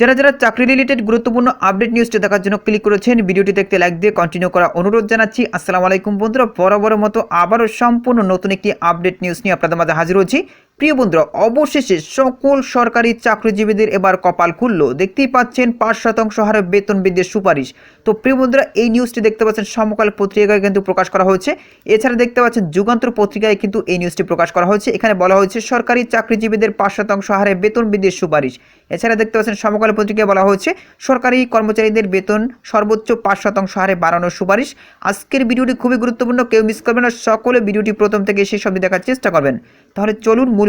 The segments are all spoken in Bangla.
যারা যারা চাকরি রিলেটেড গুরুত্বপূর্ণ আপডেট নিউজটি দেখার জন্য ক্লিক করেছেন ভিডিওটি দেখতে লাইক দিয়ে কন্টিনিউ করা অনুরোধ জানাচ্ছি। আসসালামু আলাইকুম বন্ধুরা বরাবর মতো আবারও সম্পূর্ণ নতুন একটি আপডেট নিউজ নিয়ে আপনাদের মাঝে হাজির হচ্ছি প্রিয় বন্ধুরা, অবশেষে সকল সরকারি চাকরিজীবীদের এবার কপাল খুললো। দেখতেই পাচ্ছেন, পাঁচ শতাংশ হারে বেতন বৃদ্ধির সুপারিশ। তো প্রিয় বন্ধুরা, এই নিউজটি দেখতে পাচ্ছেন, সমকাল পত্রিকায় কিন্তু প্রকাশ করা হয়েছে। এছাড়া দেখতে পাচ্ছেন, যুগান্তর পত্রিকায় কিন্তু এই নিউজটি প্রকাশ করা হয়েছে। এখানে বলা হয়েছে, সরকারি চাকরিজীবীদের পাঁচ শতাংশ হারে বেতন বৃদ্ধির সুপারিশ। এছাড়া দেখতে পাচ্ছেন, সমকাল পত্রিকায় বলা হয়েছে, সরকারি কর্মচারীদের বেতন সর্বোচ্চ পাঁচ শতাংশ হারে বাড়ানোর সুপারিশ। আজকের ভিডিওটি খুবই গুরুত্বপূর্ণ, কেউ মিস করবেন না। সকলে ভিডিওটি প্রথম থেকে শেষ অবধি দেখার চেষ্টা করবেন। তাহলে চলুন মূল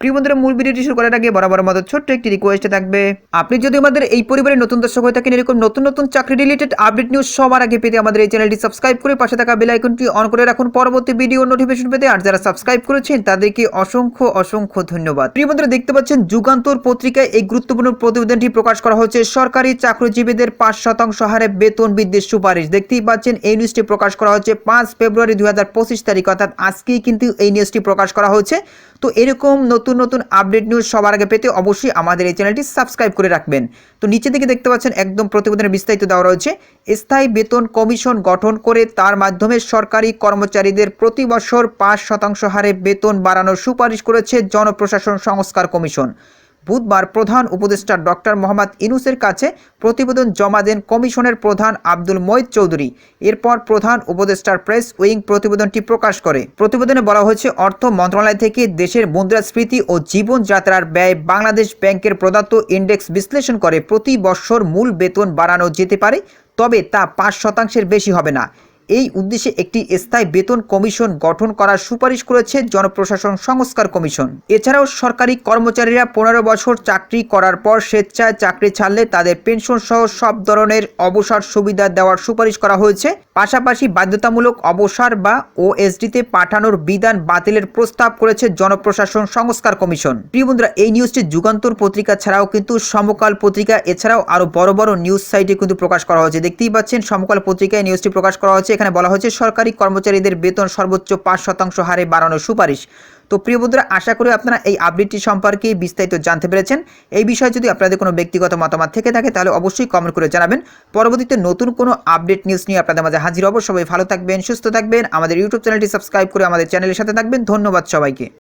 প্রিয় বন্ধুরা, মূল ভিডিওটি শুরু করার আগে বরাবর মতো ছোট্ট একটি রিকোয়েস্ট থাকবে। আপনি যদি আমাদের এই পরিবারের নতুন দর্শক হয়ে থাকেন, এরকম নতুন নতুন চাকরি রিলেটেড আপডেট নিউজ সবার আগে পেতে আমাদের এই চ্যানেলটি সাবস্ক্রাইব করে পাশে থাকা বেল আইকনটি অন করে রাখুন। পরবর্তী ভিডিও নোটিফিকেশন পেতে আর যারা সাবস্ক্রাইব করেছেন, তাদেরকে অসংখ্য অসংখ্য ধন্যবাদ। প্রিয় বন্ধুরা, দেখতে পাচ্ছেন যুগান্তর পত্রিকায় এই গুরুত্বপূর্ণ প্রতিবেদনটি প্রকাশ করা হয়েছে সরকারি চাকরিজীবীদের পাঁচ শতাংশ হারে বেতন বৃদ্ধির সুপারিশ। দেখতেই পাচ্ছেন এই নিউজটি প্রকাশ করা হচ্ছে পাঁচ ফেব্রুয়ারি দুই হাজার পঁচিশ তারিখ, অর্থাৎ আজকেই কিন্তু এই নিউজটি প্রকাশ করা হয়েছে তো এরকম নতুন নতুন আপডেট নিউজ সবার আগে পেতে অবশ্যই আমাদের এই চ্যানেলটি সাবস্ক্রাইব করে রাখবেন। তো নিচে দিকে দেখতে পাচ্ছেন একদম প্রতিবেদনের বিস্তারিত দেওয়া রয়েছে। স্থায়ী বেতন কমিশন গঠন করে তার মাধ্যমে সরকারি কর্মচারীদের প্রতি বছর পাঁচ শতাংশ হারে বেতন বাড়ানোর সুপারিশ করেছে জনপ্রশাসন সংস্কার কমিশন। বুধবার প্রধান উপদেষ্টা ডক্টর মোহাম্মদ ইনুসের কাছে প্রতিবেদন জমা দেন কমিশনের প্রধান আব্দুল মঈদ চৌধুরী। এরপর প্রধান উপদেষ্টার প্রেস উইং প্রতিবেদনটি প্রকাশ করে। প্রতিবেদনে বলা হয়েছে, অর্থ মন্ত্রণালয় থেকে দেশের মুদ্রাস্ফীতি ও জীবনযাত্রার ব্যয় বাংলাদেশ ব্যাংকের প্রদত্ত ইন্ডেক্স বিশ্লেষণ করে প্রতি বছর মূল বেতন বাড়ানো যেতে পারে, তবে তা পাঁচ শতাংশের বেশি হবে না। এই উদ্দেশ্যে একটি স্থায়ী বেতন কমিশন গঠন করার সুপারিশ করেছে জনপ্রশাসন সংস্কার কমিশন। এছাড়াও সরকারি কর্মচারীরা পনেরো বছর চাকরি করার পর স্বেচ্ছায় চাকরি ছাড়লে তাদের পেনশন সহ সব ধরনের অবসর সুবিধা দেওয়ার সুপারিশ করা হয়েছে। পাশাপাশি বাধ্যতামূলক অবসর বা ওএসডিতে পাঠানোর বিধান বাতিলের প্রস্তাব করেছে জনপ্রশাসন সংস্কার কমিশন। প্রিয় বন্ধুরা, এই নিউজটি যুগান্তর পত্রিকা ছাড়াও কিন্তু সমকাল পত্রিকা, এছাড়াও আরও বড় বড় নিউজ সাইটে কিন্তু প্রকাশ করা হয়েছে। দেখতেই পাচ্ছেন, সমকাল পত্রিকায় নিউজটি প্রকাশ করা হয়েছে। এখানে বলা হয়েছে, সরকারি কর্মচারীদের বেতন সর্বোচ্চ পাঁচ শতাংশ হারে বাড়ানোর সুপারিশ। তো প্রিয় বন্ধুরা, আশা করি আপনারা এই আপডেটটি সম্পর্কে বিস্তারিত জানতে পেরেছেন। এই বিষয়ে যদি আপনাদের কোনো ব্যক্তিগত মতামত থেকে থাকে, তাহলে অবশ্যই কমেন্ট করে জানাবেন। পরবর্তীতে নতুন কোনো আপডেট নিউজ নিয়ে আপনাদের মাঝে হাজির হব। সবাই ভালো থাকবেন, সুস্থ থাকবেন। আমাদের ইউটিউব চ্যানেলটি সাবস্ক্রাইব করে আমাদের চ্যানেলের সাথে থাকবেন। ধন্যবাদ সবাইকে।